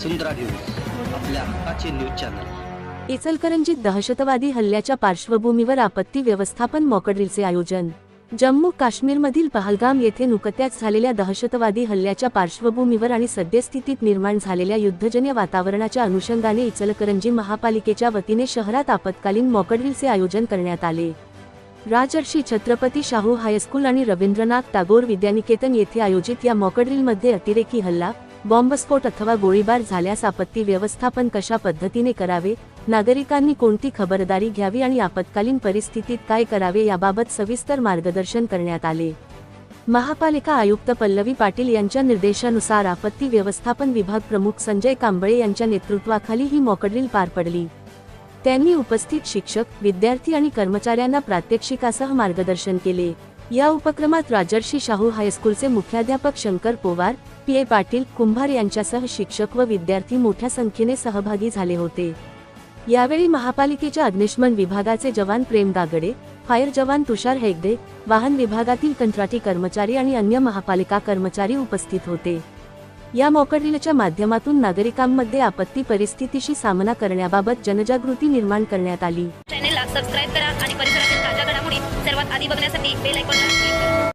वसुंधरा news आपल्या हक्काचे news channel इचलकरंजीत दहशतवादी हल्ल्याच्या पार्श्वभूमीवर आपत्ती व्यवस्थापन मॉकड्रिलचे आयोजन. जम्मू काश्मीरमधील पहलगाम येथे नुकत्याच झालेल्या दहशतवादी हल्ल्याच्या पार्श्वभूमीवर आणि सद्यस्थितीत निर्माण झालेल्या युद्धजन्य वातावरणाच्या अनुषंगाने इचलकरंजी महापालिकेच्या वतीने शहरात आपत्कालीन मॉकड्रिलचे आयोजन करण्यात आले. राजर्षी छत्रपती शाहू हायस्कूल आणि रवींद्रनाथ टागोर विद्यानिकेतन येथे आयोजित या मॉकड्रिलमध्ये अतिरेकी हल्ला बॉम्बस्फोट अथवा गोळीबार झाल्यास आपत्ती व्यवस्थापन कशा पद्धतीने करावे नागरिकांनी कोणती खबरदारी घ्यावी आणि आपत्कालीन परिस्थितीत काय करावे याबाबत सविस्तर मार्गदर्शन करण्यात आले. महापालिका आयुक्त पल्लवी पाटील यांच्या निर्देशानुसार आपत्ती व्यवस्थापन विभाग प्रमुख संजय कांबळे यांच्या नेतृत्वाखाली ही मॉकड्रिल पार पडली. त्यांनी उपस्थित शिक्षक विद्यार्थी आणि कर्मचाऱ्यांना प्रात्यक्षिकासह मार्गदर्शन केले. या उपक्रमात राजर्षी शाहू हायस्कूलचे मुख्याध्यापक शंकर पोवार पी ए पाटील कुंभार यांच्यासह शिक्षक व विद्यार्थी मोठ्या संख्येने सहभागी झाले होते. यावेळी महापालिकेच्या अग्निशमन विभागाचे जवान प्रेम दागडे फायर जवान तुषार हेगडे वाहन विभागातील कंत्राटी कर्मचारी आणि अन्य महापालिका कर्मचारी उपस्थित होते. या मोकड्रिलच्या माध्यमातून नागरिकांमध्ये आपत्ती परिस्थितीशी सामना करण्याबाबत जनजागृती निर्माण करण्यात आली. चॅनेलला सबस्क्राईब करा आणि परिसरातील ताज्या घडामोडी di ba na sa tape, like on last week.